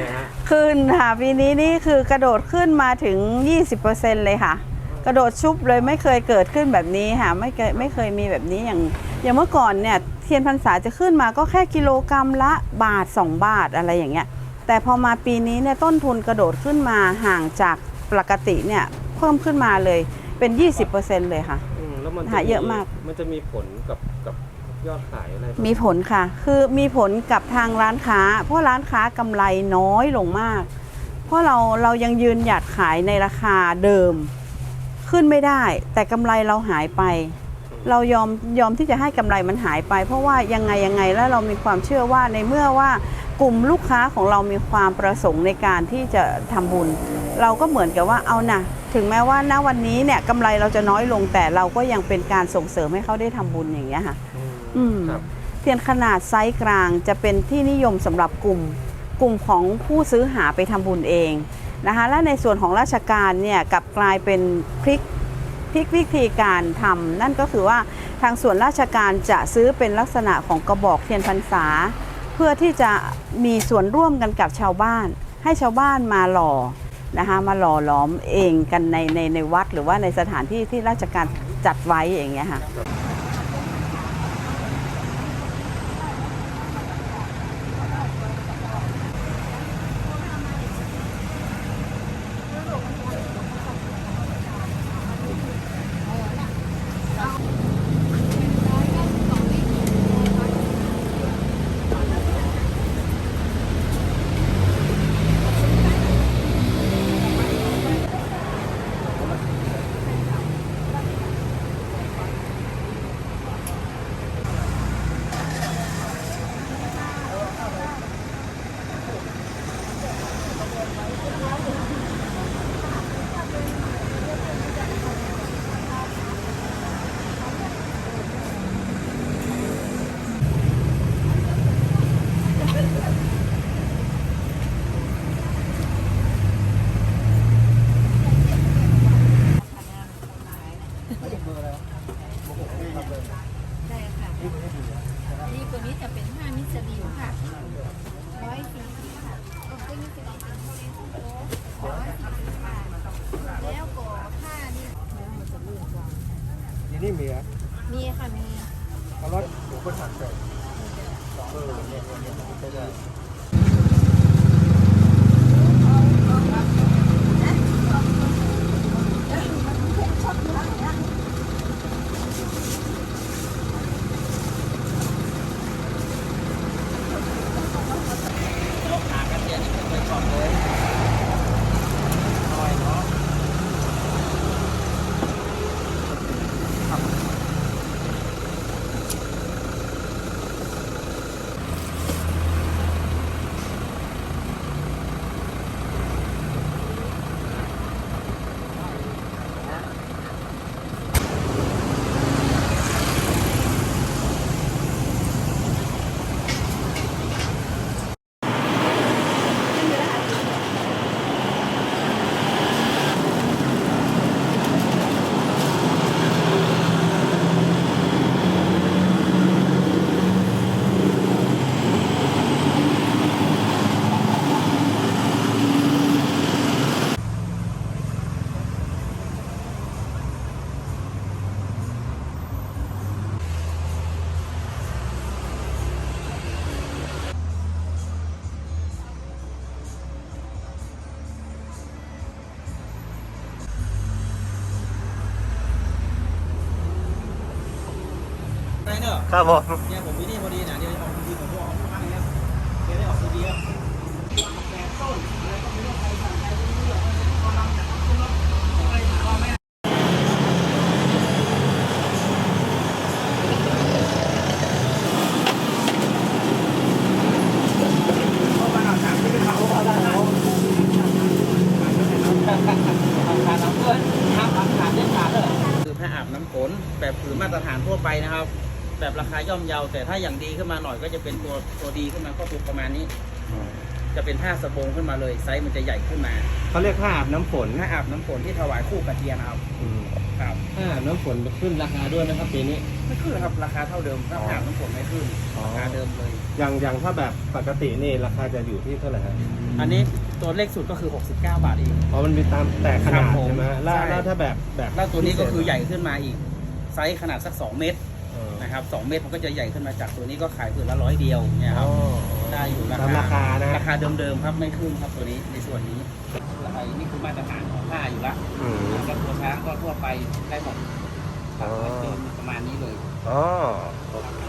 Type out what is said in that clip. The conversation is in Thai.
นะฮะขึ้นค่ะปีนี้นี่คือกระโดดขึ้นมาถึง 20%เลยค่ะ กระโดดชุบเลยไม่เคยเกิดขึ้นแบบนี้ค่ะ ไม่เคยไม่เคยมีแบบนี้อย่าง อย่างเมื่อก่อนเนี่ยเทียนพรรษาจะขึ้นมาก็แค่กิโลกรรัมละบาท 2 บาทอะไรอย่างเงี้ย แต่พอมาปีนี้เนี่ยต้นทุนกระโดดขึ้นมาห่างจากปกติเนี่ยเพิ่มขึ้นมาเลยเป็น 20%เลยค่ะ อืมแล้วมันจหาเยอะมาก มันจะมีผลกับกับ ยอดขายอะไรมีผลค่ะ คือมีผลกับทางร้านค้า เพราะร้านค้ากำไรน้อยลงมาก เพราะเราเรายังยืนหยัดขายในราคาเดิม ขึ้นไม่ได้ แต่กำไรเราหายไป เรายอมยอมที่จะให้กำไรมันหายไป เพราะว่ายังไงยังไงแล้วเรามีความเชื่อว่าในเมื่อว่ากลุ่มลูกค้าของเรามีความประสงค์ในการที่จะทำบุญ เราก็เหมือนกับว่าเอานะถึงแม้ว่าณวันนี้เนี่ยกำไรเราจะน้อยลงแต่เราก็ยังเป็นการส่งเสริมให้เขาได้ทำบุญอย่างเงี้ยค่ะ อืมครับ เทียนขนาดไซส์กลางจะเป็นที่นิยมสำหรับกลุ่ม กลุ่มของผู้ซื้อหาไปทำบุญเองนะคะและในส่วนของราชการเนี่ยกลับกลายเป็นพลิกพลิกวิธีการทำนั่นก็คือว่าทางส่วนราชการจะซื้อเป็นลักษณะของกระบอกเทียนพรรษา เพื่อที่จะมีส่วนร่วมกันกับชาวบ้าน ให้ชาวบ้านมาหล่อนะคะมาหล่อหลอมเองกันในในในวัดหรือว่าในสถานที่ที่ราชการจัดไว้อย่างเงี้ยค่ะได้ค่ะดีกว่านี้จะเป็นผ้ามิสลินค่ะร้อยสี่สิบค่ะก็คือมิสลินเป็นโมเดลโค้ร้อยสี่สิบบาทแล้วก็ผ้านี่มันจะลื่นกว่า ทีนี่มีอะมีค่ะมีเอารถเดี๋ยวคนถักใส่เออเนี่ยเนี่ยเนี่ยใช่ได้ ครับผมเนี่ยผมมีนี่พอดีนะเดี๋ยวจะออกทีผมก็ออกข้างนี้เดี๋ยวได้ออกทีเดียวคือแพร่อาบน้ำฝนแบบผืนมาตรฐานทั่วไปนะครับ แบบราคาย่อมเยา แต่ถ้าอย่างดีขึ้นมาหน่อยก็จะเป็นตัวตัวดีขึ้นมาก็ตัวประมาณนี้ จะเป็นผ้าสบงขึ้นมาเลยไซส์มันจะใหญ่ขึ้นมาเขาเรียกผ้าอาบน้ำฝนผ้าอาบน้ำฝนที่ถวายคู่กับเทียนนะครับอืมครับ ผ้าอาบน้ำฝนขึ้นราคาด้วยนะครับปีนี้ ไม่ขึ้นครับราคาเท่าเดิมถ้าผ้าอาบน้ำฝนไม่ขึ้นอ๋อ ราคาเดิมเลย อย่างอย่างถ้าแบบปกตินี่ราคาจะอยู่ที่เท่าไหร่ฮะอันนี้ตัวเลขสุดก็คือ 69 บาทเองอ๋อมันมีตามแต่ขนาดครับผมใช่ไหมแล้วใช่ แล้วถ้าแบบแบบแล้วตัวนี้ก็คือใหญ่ขึ้นมาอีก ไซส์ขนาดสัก 2 เมตรเออ นะครับ2เมตรมันก็จะใหญ่ขึ้นมาจากตัวนี้ก็ขายผืนละร้อยเดียวเนี่ยคอ๋รัอบได้อยู่ราตามคาราคานะราคาเดิมๆครับไม่ขึ้นครับตัวนี้ในส่วนนี้ราคานี่คือมาตรฐานของผ้าอยู่ละอืมแล้วก็ตัวช้างก็ทั่วไปได้หมดอ๋อเป็นประมาณนี้เลยอ๋อโอเค